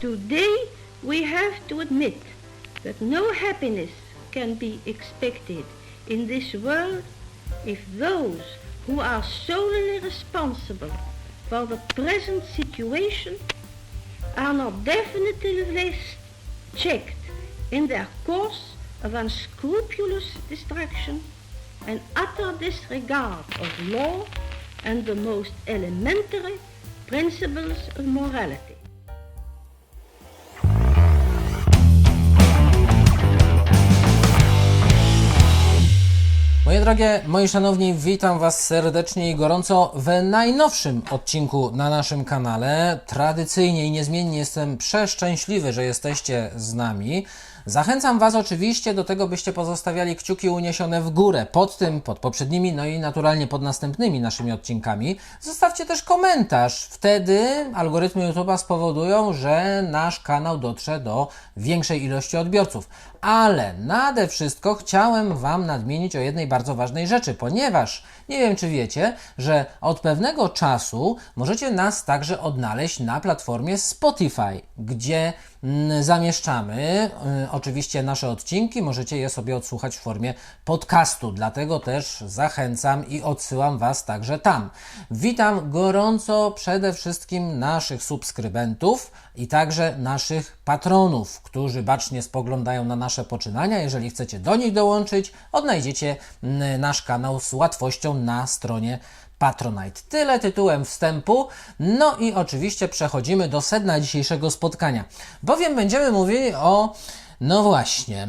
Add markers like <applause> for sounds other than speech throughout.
Today we have to admit that no happiness can be expected in this world if those who are solely responsible for the present situation are not definitively checked in their course of unscrupulous destruction and utter disregard of law and the most elementary principles of morality. Moje drogie, moi szanowni, witam Was serdecznie i gorąco w najnowszym odcinku na naszym kanale. Tradycyjnie i niezmiennie jestem przeszczęśliwy, że jesteście z nami. Zachęcam Was oczywiście do tego, byście pozostawiali kciuki uniesione w górę pod tym, pod poprzednimi, no i naturalnie pod następnymi naszymi odcinkami. Zostawcie też komentarz. Wtedy algorytmy YouTube'a spowodują, że nasz kanał dotrze do większej ilości odbiorców. Ale nade wszystko chciałem Wam nadmienić o jednej bardzo ważnej rzeczy, ponieważ nie wiem, czy wiecie, że od pewnego czasu możecie nas także odnaleźć na platformie Spotify, gdzie mm, zamieszczamy y, oczywiście nasze odcinki, możecie je sobie odsłuchać w formie podcastu, dlatego też zachęcam i odsyłam Was także tam. Witam gorąco przede wszystkim naszych subskrybentów i także naszych patronów, którzy bacznie spoglądają na nasze poczynania. Jeżeli chcecie do nich dołączyć, odnajdziecie mm, nasz kanał z łatwością na stronie Patronite. Tyle tytułem wstępu. No i oczywiście przechodzimy do sedna dzisiejszego spotkania, bowiem będziemy mówili o. No właśnie,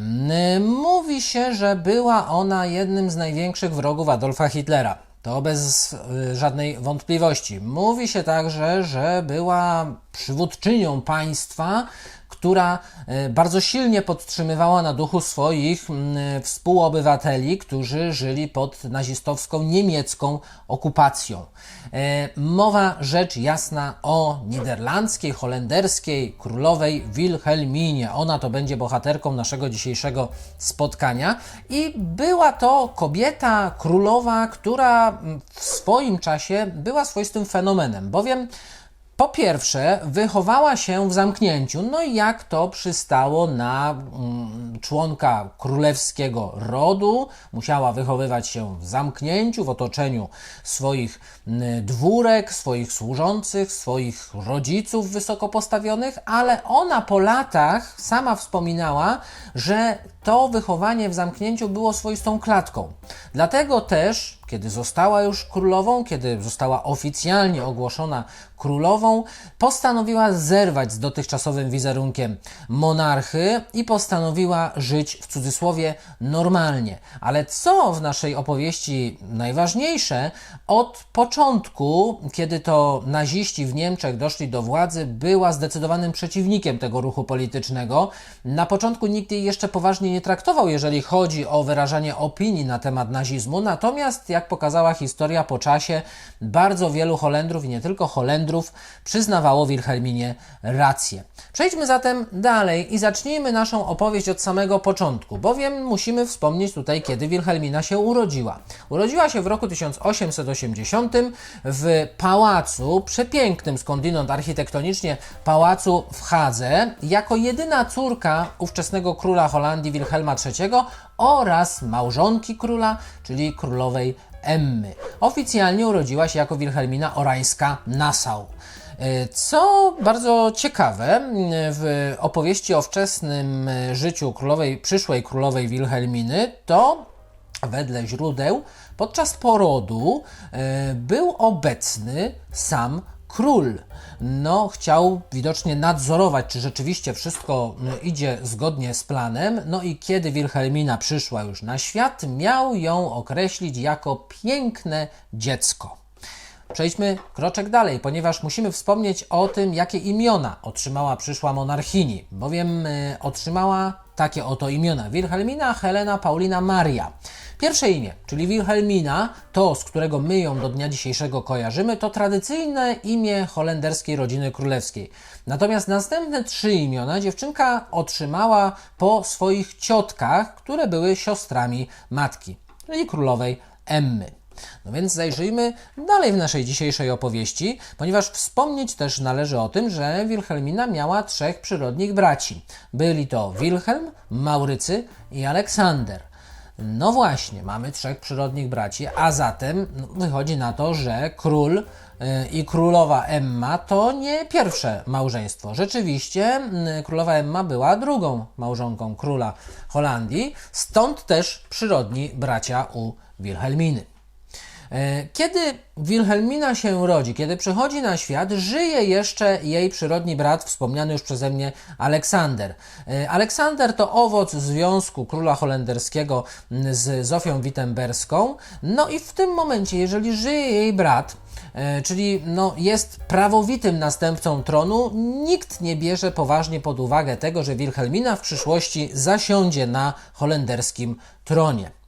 mówi się, że była ona jednym z największych wrogów Adolfa Hitlera. To bez y, żadnej wątpliwości. Mówi się także, że była przywódczynią państwa, która e, bardzo silnie podtrzymywała na duchu swoich mm, współobywateli, którzy żyli pod nazistowską niemiecką okupacją. E, mowa rzecz jasna o niderlandzkiej, holenderskiej królowej Wilhelminie. Ona to będzie bohaterką naszego dzisiejszego spotkania i była to kobieta królowa, która mm, w swoim czasie była swoistym fenomenem, bowiem po pierwsze, wychowała się w zamknięciu, no i jak to przystało na mm, członka królewskiego rodu, musiała wychowywać się w zamknięciu, w otoczeniu swoich mm, dwórek, swoich służących, swoich rodziców wysoko postawionych, ale ona po latach sama wspominała, że to wychowanie w zamknięciu było swoistą klatką. Dlatego też, kiedy została już królową, kiedy została oficjalnie ogłoszona królową, postanowiła zerwać z dotychczasowym wizerunkiem monarchy i postanowiła żyć w cudzysłowie normalnie. Ale co w naszej opowieści najważniejsze, od początku, kiedy to naziści w Niemczech doszli do władzy, była zdecydowanym przeciwnikiem tego ruchu politycznego. Na początku nikt jej jeszcze poważnie nie traktował, jeżeli chodzi o wyrażanie opinii na temat nazizmu, natomiast jak pokazała historia po czasie, bardzo wielu Holendrów i nie tylko Holendrów przyznawało Wilhelminie rację. Przejdźmy zatem dalej i zacznijmy naszą opowieść od samego początku, bowiem musimy wspomnieć tutaj, kiedy Wilhelmina się urodziła. Urodziła się w roku 1880 w pałacu, przepięknym skądinąd architektonicznie pałacu w Hadze, jako jedyna córka ówczesnego króla Holandii Wilhelma III oraz małżonki króla, czyli królowej Emmy. Oficjalnie urodziła się jako Wilhelmina Orańska-Nassau. E, Co bardzo ciekawe, w opowieści o wczesnym życiu królowej, przyszłej królowej Wilhelminy, to wedle źródeł podczas porodu e, był obecny sam król. No, chciał widocznie nadzorować, czy rzeczywiście wszystko mm, idzie zgodnie z planem. No i kiedy Wilhelmina przyszła już na świat, miał ją określić jako piękne dziecko. Przejdźmy kroczek dalej, ponieważ musimy wspomnieć o tym, jakie imiona otrzymała przyszła monarchini, bowiem y, otrzymała takie oto imiona: Wilhelmina, Helena, Paulina, Maria. Pierwsze imię, czyli Wilhelmina, to z którego my ją do dnia dzisiejszego kojarzymy, to tradycyjne imię holenderskiej rodziny królewskiej. Natomiast następne trzy imiona dziewczynka otrzymała po swoich ciotkach, które były siostrami matki, czyli królowej Emmy. No więc zajrzyjmy dalej w naszej dzisiejszej opowieści, ponieważ wspomnieć też należy o tym, że Wilhelmina miała trzech przyrodnich braci. Byli to Wilhelm, Maurycy i Aleksander. No właśnie, mamy trzech przyrodnich braci, a zatem no, wychodzi na to, że król y, i królowa Emma to nie pierwsze małżeństwo. Rzeczywiście y, królowa Emma była drugą małżonką króla Holandii, stąd też przyrodni bracia u Wilhelminy. E, Kiedy Wilhelmina się rodzi, kiedy przychodzi na świat, żyje jeszcze jej przyrodni brat, wspomniany już przeze mnie Aleksander. E, Aleksander to owoc związku króla holenderskiego z Zofią Wittenberską. No i w tym momencie, jeżeli żyje jej brat, e, czyli no, jest prawowitym następcą tronu, nikt nie bierze poważnie pod uwagę tego, że Wilhelmina w przyszłości zasiądzie na holenderskim tronie.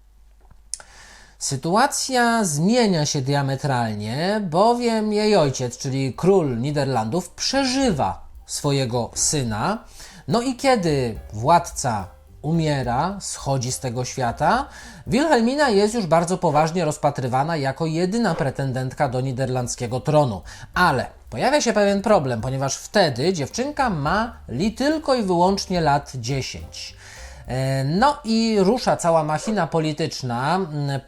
Sytuacja zmienia się diametralnie, bowiem jej ojciec, czyli król Niderlandów, przeżywa swojego syna. No i kiedy władca umiera, schodzi z tego świata, Wilhelmina jest już bardzo poważnie rozpatrywana jako jedyna pretendentka do niderlandzkiego tronu. Ale pojawia się pewien problem, ponieważ wtedy dziewczynka ma li tylko i wyłącznie lat 10. E, No i rusza cała machina polityczna,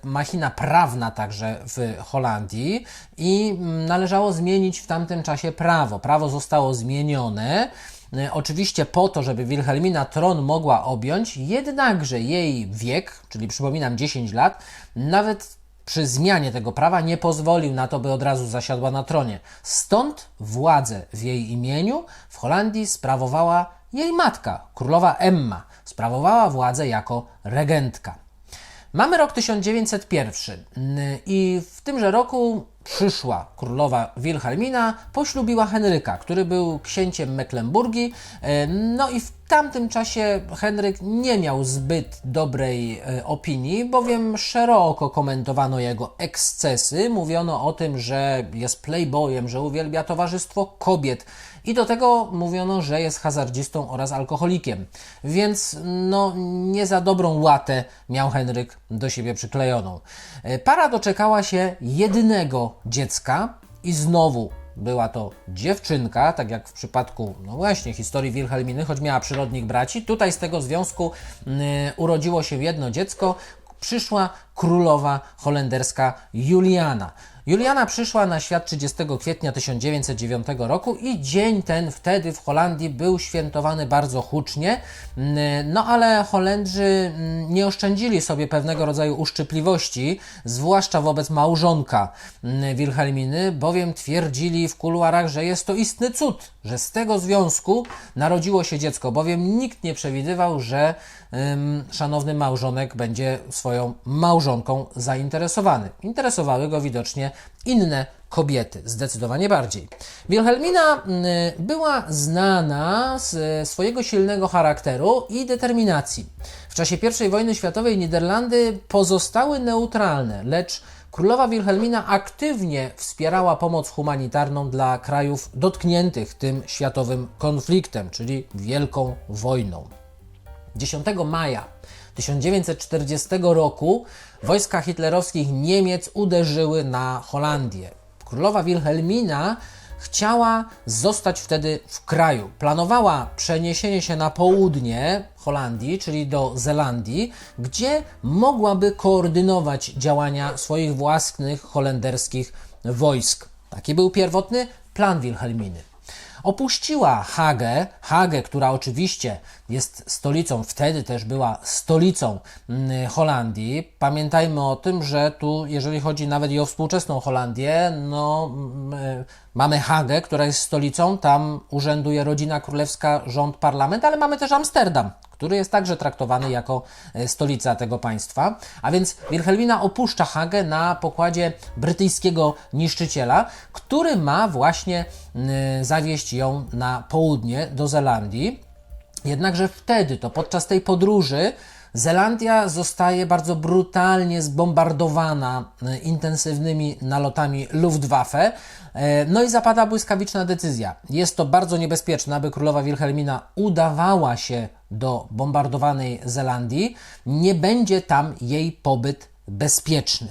machina prawna także w Holandii i należało zmienić w tamtym czasie prawo. Prawo zostało zmienione. e, Oczywiście po to, żeby Wilhelmina tron mogła objąć, jednakże jej wiek, czyli przypominam 10 lat, nawet przy zmianie tego prawa nie pozwolił na to, by od razu zasiadła na tronie. Stąd władzę w jej imieniu w Holandii sprawowała jej matka, królowa Emma. Sprawowała władzę jako regentka. Mamy rok 1901 mm, i w tymże roku przyszła królowa Wilhelmina poślubiła Henryka, który był księciem Mecklenburgii. E, No i w tamtym czasie Henryk nie miał zbyt dobrej e, opinii, bowiem szeroko komentowano jego ekscesy. Mówiono o tym, że jest playboyem, że uwielbia towarzystwo kobiet. I do tego mówiono, że jest hazardzistą oraz alkoholikiem. Więc no, nie za dobrą łatę miał Henryk do siebie przyklejoną. E, Para doczekała się jedynego dziecka i znowu była to dziewczynka, tak jak w przypadku, no właśnie, historii Wilhelminy, choć miała przyrodnich braci. Tutaj z tego związku mm, urodziło się jedno dziecko. Przyszła królowa holenderska Juliana. Juliana przyszła na świat 30 kwietnia 1909 roku i dzień ten wtedy w Holandii był świętowany bardzo hucznie. Mm, No ale Holendrzy mm, nie oszczędzili sobie pewnego rodzaju uszczypliwości, zwłaszcza wobec małżonka mm, Wilhelminy, bowiem twierdzili w kuluarach, że jest to istny cud, że z tego związku narodziło się dziecko, bowiem nikt nie przewidywał, że ym, szanowny małżonek będzie swoją małżonką zainteresowany. Interesowały go widocznie inne kobiety, zdecydowanie bardziej. Wilhelmina y, była znana z swojego silnego charakteru i determinacji. W czasie I wojny światowej Niderlandy pozostały neutralne, lecz królowa Wilhelmina aktywnie wspierała pomoc humanitarną dla krajów dotkniętych tym światowym konfliktem, czyli Wielką Wojną. 10 maja 1940 roku wojska hitlerowskich Niemiec uderzyły na Holandię. Królowa Wilhelmina chciała zostać wtedy w kraju. Planowała przeniesienie się na południe Holandii, czyli do Zelandii, gdzie mogłaby koordynować działania swoich własnych holenderskich wojsk. Taki był pierwotny plan Wilhelminy opuściła Hagę, Hagę, która oczywiście jest stolicą, wtedy też była stolicą mm, Holandii. Pamiętajmy o tym, że tu, jeżeli chodzi nawet i o współczesną Holandię, no, mm, mamy Hagę, która jest stolicą, tam urzęduje rodzina królewska, rząd, parlament, ale mamy też Amsterdam, który jest także traktowany jako e, stolica tego państwa. A więc Wilhelmina opuszcza Hagę na pokładzie brytyjskiego niszczyciela, który ma właśnie zawieźć ją na południe do Zelandii. Jednakże wtedy, to podczas tej podróży, Zelandia zostaje bardzo brutalnie zbombardowana e, intensywnymi nalotami Luftwaffe. E, No i zapada błyskawiczna decyzja. Jest to bardzo niebezpieczne, aby królowa Wilhelmina udawała się do bombardowanej Zelandii. Nie będzie tam jej pobyt bezpieczny.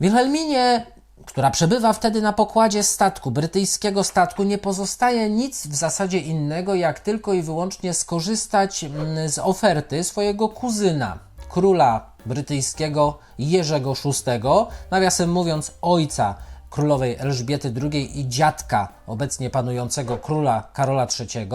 Wilhelminie, która przebywa wtedy na pokładzie statku, brytyjskiego statku, nie pozostaje nic w zasadzie innego, jak tylko i wyłącznie skorzystać mm, z oferty swojego kuzyna, króla brytyjskiego Jerzego VI, nawiasem mówiąc ojca królowej Elżbiety II i dziadka obecnie panującego króla Karola III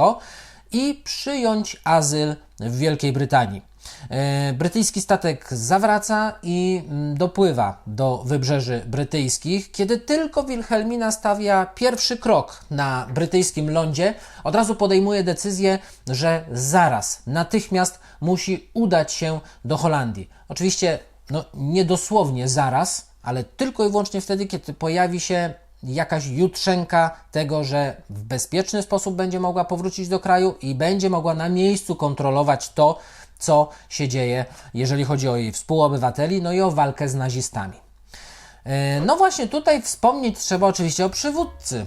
i przyjąć azyl w Wielkiej Brytanii. E, Brytyjski statek zawraca i mm, dopływa do wybrzeży brytyjskich. Kiedy tylko Wilhelmina stawia pierwszy krok na brytyjskim lądzie, od razu podejmuje decyzję, że zaraz, natychmiast musi udać się do Holandii. Oczywiście, no, nie dosłownie zaraz, ale tylko i wyłącznie wtedy, kiedy pojawi się jakaś jutrzenka tego, że w bezpieczny sposób będzie mogła powrócić do kraju i będzie mogła na miejscu kontrolować to, co się dzieje, jeżeli chodzi o jej współobywateli, no i o walkę z nazistami. E, No właśnie tutaj wspomnieć trzeba oczywiście o przywódcy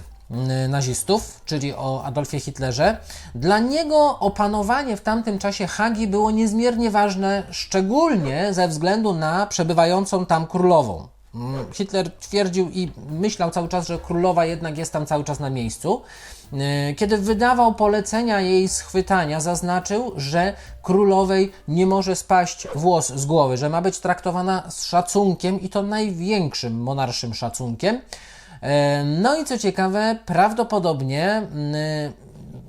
y, nazistów, czyli o Adolfie Hitlerze. Dla niego opanowanie w tamtym czasie Hagi było niezmiernie ważne, szczególnie ze względu na przebywającą tam królową. Mm, Hitler twierdził i myślał cały czas, że królowa jednak jest tam cały czas na miejscu. E, Kiedy wydawał polecenia jej schwytania, zaznaczył, że królowej nie może spaść włos z głowy, że ma być traktowana z szacunkiem i to największym monarszym szacunkiem. E, No i co ciekawe, prawdopodobnie mm,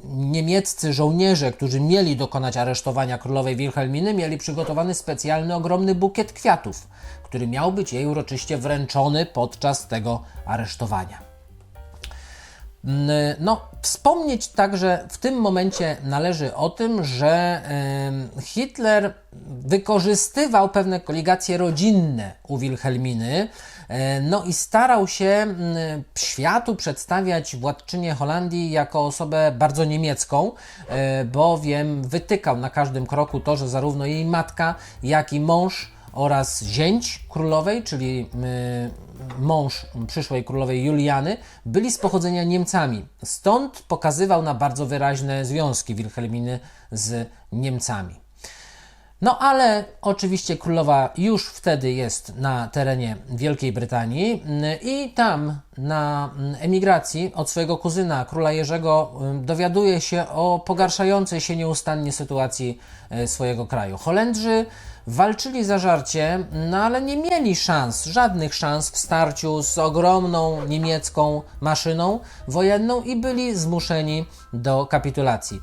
niemieccy żołnierze, którzy mieli dokonać aresztowania królowej Wilhelminy, mieli przygotowany specjalny ogromny bukiet kwiatów, który miał być jej uroczyście wręczony podczas tego aresztowania. Mm, No, wspomnieć także w tym momencie należy o tym, że Hitler wykorzystywał pewne koligacje rodzinne u Wilhelminy, e, no i starał się mm, światu przedstawiać władczynię Holandii jako osobę bardzo niemiecką, e, bowiem wytykał na każdym kroku to, że zarówno jej matka, jak i mąż oraz zięć królowej, czyli y, mąż przyszłej królowej Juliany, byli z pochodzenia Niemcami. Stąd pokazywał na bardzo wyraźne związki Wilhelminy z Niemcami. No ale oczywiście królowa już wtedy jest na terenie Wielkiej Brytanii y, i tam na y, emigracji od swojego kuzyna, króla Jerzego, dowiaduje się o pogarszającej się nieustannie sytuacji swojego kraju. Holendrzy walczyli za żarcie, no ale nie mieli szans, żadnych szans w starciu z ogromną niemiecką maszyną wojenną i byli zmuszeni do kapitulacji.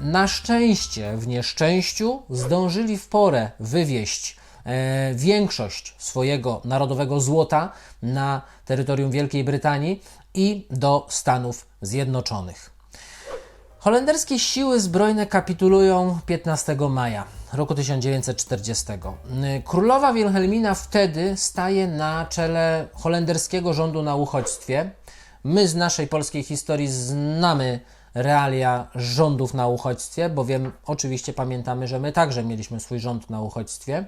Na szczęście, w nieszczęściu zdążyli w porę wywieźć e, większość swojego narodowego złota na terytorium Wielkiej Brytanii i do Stanów Zjednoczonych. Holenderskie siły zbrojne kapitulują 15 maja roku 1940. Królowa Wilhelmina wtedy staje na czele holenderskiego rządu na uchodźstwie. My z naszej polskiej historii znamy realia rządów na uchodźstwie, bowiem oczywiście pamiętamy, że my także mieliśmy swój rząd na uchodźstwie.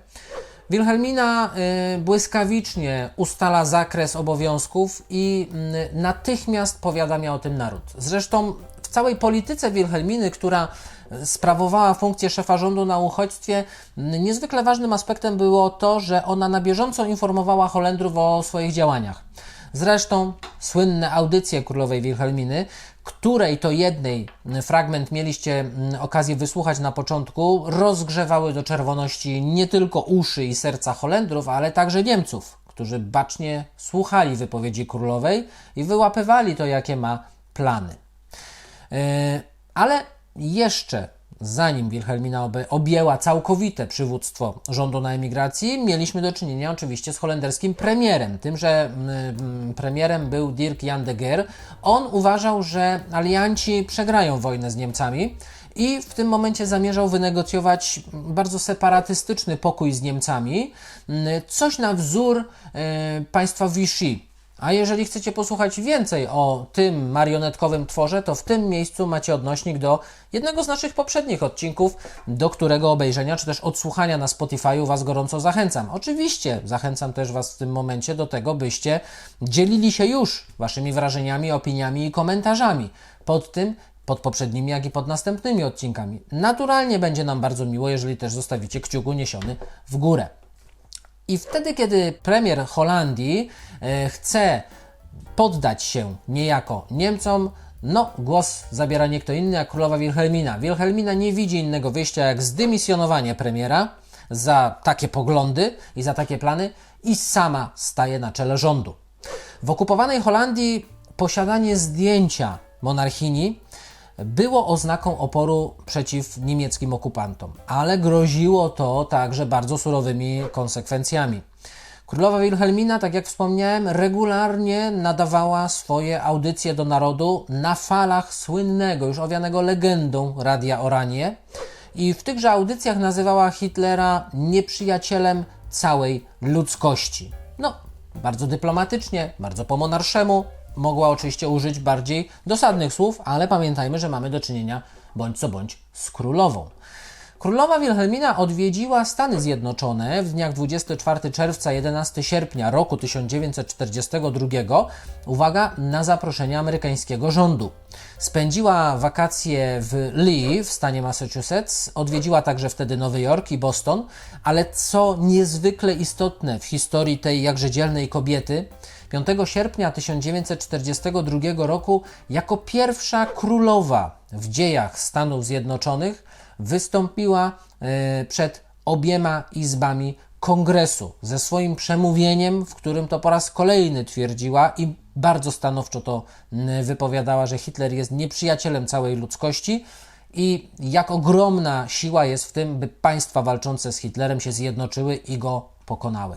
Wilhelmina y, błyskawicznie ustala zakres obowiązków i y, natychmiast powiadamia o tym naród. Zresztą w całej polityce Wilhelminy, która sprawowała funkcję szefa rządu na uchodźstwie, niezwykle ważnym aspektem było to, że ona na bieżąco informowała Holendrów o swoich działaniach. Zresztą słynne audycje królowej Wilhelminy, której to jednej mm, fragment mieliście mm, okazję wysłuchać na początku, rozgrzewały do czerwoności nie tylko uszy i serca Holendrów, ale także Niemców, którzy bacznie słuchali wypowiedzi królowej i wyłapywali to, jakie ma plany. Yy, Ale jeszcze zanim Wilhelmina objęła całkowite przywództwo rządu na emigracji, mieliśmy do czynienia oczywiście z holenderskim premierem. Tym, że mm, mm, premierem był Dirk Jan de Geer. On uważał, że alianci przegrają wojnę z Niemcami i w tym momencie zamierzał wynegocjować bardzo separatystyczny pokój z Niemcami, mm, coś na wzór e, państwa Vichy. A jeżeli chcecie posłuchać więcej o tym marionetkowym tworze, to w tym miejscu macie odnośnik do jednego z naszych poprzednich odcinków, do którego obejrzenia czy też odsłuchania na Spotify'u Was gorąco zachęcam. Oczywiście zachęcam też Was w tym momencie do tego, byście dzielili się już Waszymi wrażeniami, opiniami i komentarzami pod tym, pod poprzednimi, jak i pod następnymi odcinkami. Naturalnie będzie nam bardzo miło, jeżeli też zostawicie kciuk uniesiony w górę. I wtedy, kiedy premier Holandii e, chce poddać się niejako Niemcom, no głos zabiera nie kto inny jak królowa Wilhelmina. Wilhelmina nie widzi innego wyjścia jak zdymisjonowanie premiera za takie poglądy i za takie plany i sama staje na czele rządu. W okupowanej Holandii posiadanie zdjęcia monarchini było oznaką oporu przeciw niemieckim okupantom, ale groziło to także bardzo surowymi konsekwencjami. Królowa Wilhelmina, tak jak wspomniałem, regularnie nadawała swoje audycje do narodu na falach słynnego, już owianego legendą Radia Oranie i w tychże audycjach nazywała Hitlera nieprzyjacielem całej ludzkości. No, bardzo dyplomatycznie, bardzo po monarszemu. Mogła oczywiście użyć bardziej dosadnych słów, ale pamiętajmy, że mamy do czynienia bądź co bądź z królową. Królowa Wilhelmina odwiedziła Stany Zjednoczone w dniach 24 czerwca 11 sierpnia roku 1942, uwaga, na zaproszenie amerykańskiego rządu. Spędziła wakacje w Lee w stanie Massachusetts, odwiedziła także wtedy Nowy Jork i Boston, ale co niezwykle istotne w historii tej jakże dzielnej kobiety, 5 sierpnia 1942 roku jako pierwsza królowa w dziejach Stanów Zjednoczonych wystąpiła e, przed obiema izbami kongresu ze swoim przemówieniem, w którym to po raz kolejny twierdziła i bardzo stanowczo to wypowiadała, że Hitler jest nieprzyjacielem całej ludzkości i jak ogromna siła jest w tym, by państwa walczące z Hitlerem się zjednoczyły i go pokonały.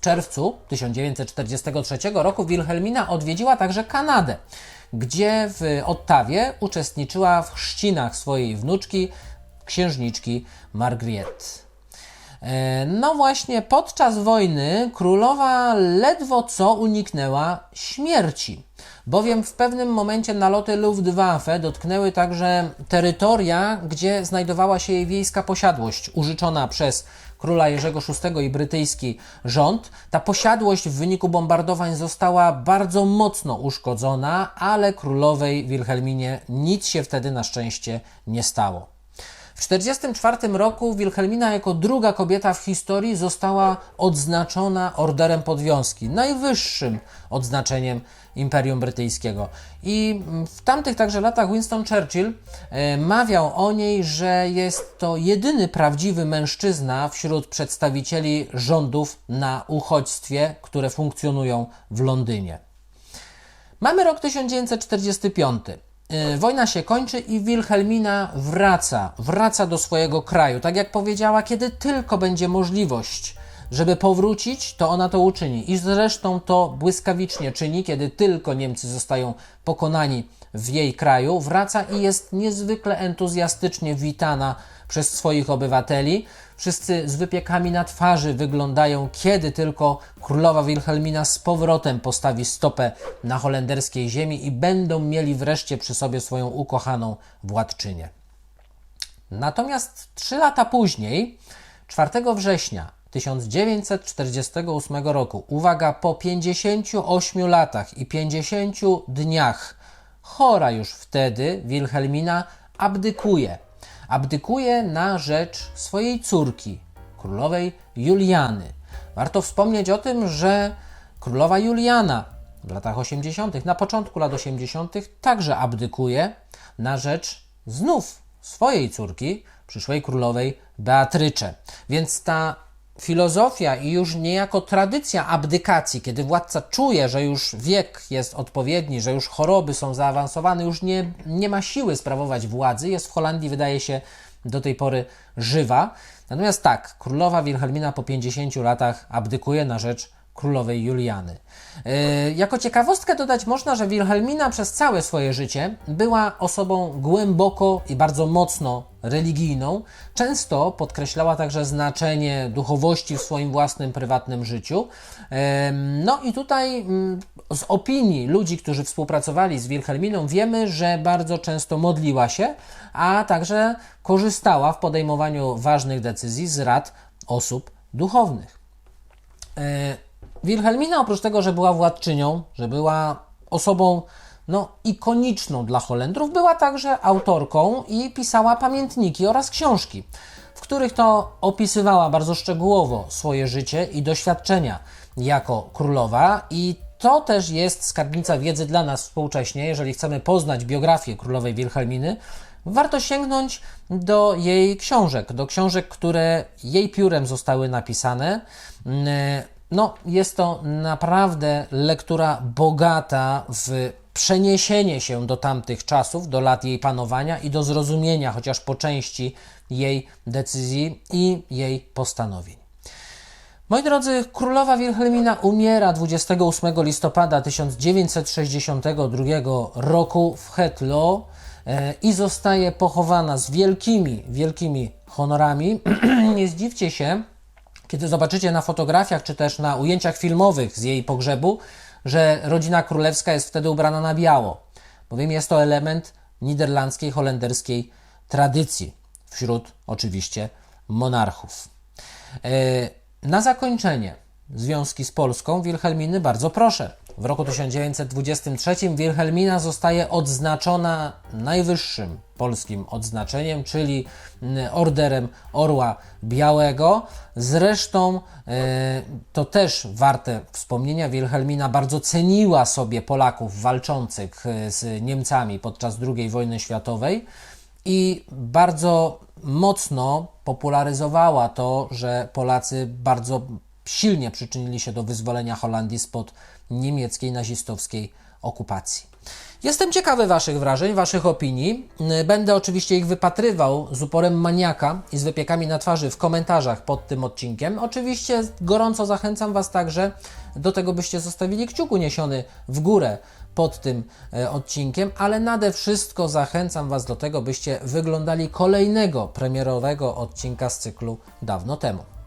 W czerwcu 1943 roku Wilhelmina odwiedziła także Kanadę, gdzie w Ottawie uczestniczyła w chrzcinach swojej wnuczki, księżniczki Margriette. E, No właśnie, podczas wojny królowa ledwo co uniknęła śmierci, bowiem w pewnym momencie naloty Luftwaffe dotknęły także terytoria, gdzie znajdowała się jej wiejska posiadłość, użyczona przez króla Jerzego VI i brytyjski rząd. Ta posiadłość w wyniku bombardowań została bardzo mocno uszkodzona, ale królowej Wilhelminie nic się wtedy na szczęście nie stało. W 1944 roku Wilhelmina jako druga kobieta w historii została odznaczona Orderem Podwiązki, najwyższym odznaczeniem Imperium Brytyjskiego. I w tamtych także latach Winston Churchill e, mawiał o niej, że jest to jedyny prawdziwy mężczyzna wśród przedstawicieli rządów na uchodźstwie, które funkcjonują w Londynie. Mamy rok 1945. Yy, Wojna się kończy i Wilhelmina wraca, wraca do swojego kraju. Tak jak powiedziała, kiedy tylko będzie możliwość, żeby powrócić, to ona to uczyni. I zresztą to błyskawicznie czyni, kiedy tylko Niemcy zostają pokonani w jej kraju. Wraca i jest niezwykle entuzjastycznie witana przez swoich obywateli. Wszyscy z wypiekami na twarzy wyglądają, kiedy tylko królowa Wilhelmina z powrotem postawi stopę na holenderskiej ziemi i będą mieli wreszcie przy sobie swoją ukochaną władczynię. Natomiast trzy lata później, 4 września 1948 roku, uwaga, po 58 latach i 50 dniach, chora już wtedy Wilhelmina abdykuje. Abdykuje na rzecz swojej córki, królowej Juliany. Warto wspomnieć o tym, że królowa Juliana w latach 80., na początku lat 80., także abdykuje na rzecz znów swojej córki, przyszłej królowej Beatrycze. Więc ta filozofia i już niejako tradycja abdykacji, kiedy władca czuje, że już wiek jest odpowiedni, że już choroby są zaawansowane, już nie, nie ma siły sprawować władzy, jest w Holandii, wydaje się, do tej pory żywa. Natomiast tak, królowa Wilhelmina po 50 latach abdykuje na rzecz królowej Juliany. Yy, jako ciekawostkę dodać można, że Wilhelmina przez całe swoje życie była osobą głęboko i bardzo mocno religijną. Często podkreślała także znaczenie duchowości w swoim własnym prywatnym życiu. Yy, no i tutaj mm, z opinii ludzi, którzy współpracowali z Wilhelminą, wiemy, że bardzo często modliła się, a także korzystała w podejmowaniu ważnych decyzji z rad osób duchownych. E, Wilhelmina oprócz tego, że była władczynią, że była osobą no, ikoniczną dla Holendrów, była także autorką i pisała pamiętniki oraz książki. w których to opisywała bardzo szczegółowo swoje życie i doświadczenia jako królowa i to też jest skarbnica wiedzy dla nas współcześnie, jeżeli chcemy poznać biografię królowej Wilhelminy, warto sięgnąć do jej książek, do książek, które jej piórem zostały napisane. No, jest to naprawdę lektura bogata w przeniesienie się do tamtych czasów, do lat jej panowania i do zrozumienia chociaż po części jej decyzji i jej postanowień. Moi drodzy, królowa Wilhelmina umiera 28 listopada 1962 roku w Hetlo e, i zostaje pochowana z wielkimi, wielkimi honorami. <clears throat> Nie zdziwcie się, kiedy zobaczycie na fotografiach czy też na ujęciach filmowych z jej pogrzebu, że rodzina królewska jest wtedy ubrana na biało, bowiem jest to element niderlandzkiej, holenderskiej tradycji wśród oczywiście monarchów. E, Na zakończenie związki z Polską Wilhelminy bardzo proszę. W roku 1923 Wilhelmina zostaje odznaczona najwyższym polskim odznaczeniem, czyli mm, Orderem Orła Białego. Zresztą e, to też warte wspomnienia. Wilhelmina bardzo ceniła sobie Polaków walczących e, z Niemcami podczas II wojny światowej i bardzo mocno popularyzowała to, że Polacy bardzo silnie przyczynili się do wyzwolenia Holandii spod niemieckiej nazistowskiej okupacji. Jestem ciekawy Waszych wrażeń, Waszych opinii. Będę oczywiście ich wypatrywał z uporem maniaka i z wypiekami na twarzy w komentarzach pod tym odcinkiem. Oczywiście gorąco zachęcam Was także do tego, byście zostawili kciuk uniesiony w górę pod tym e, odcinkiem, ale nade wszystko zachęcam Was do tego, byście wyglądali kolejnego premierowego odcinka z cyklu dawno temu.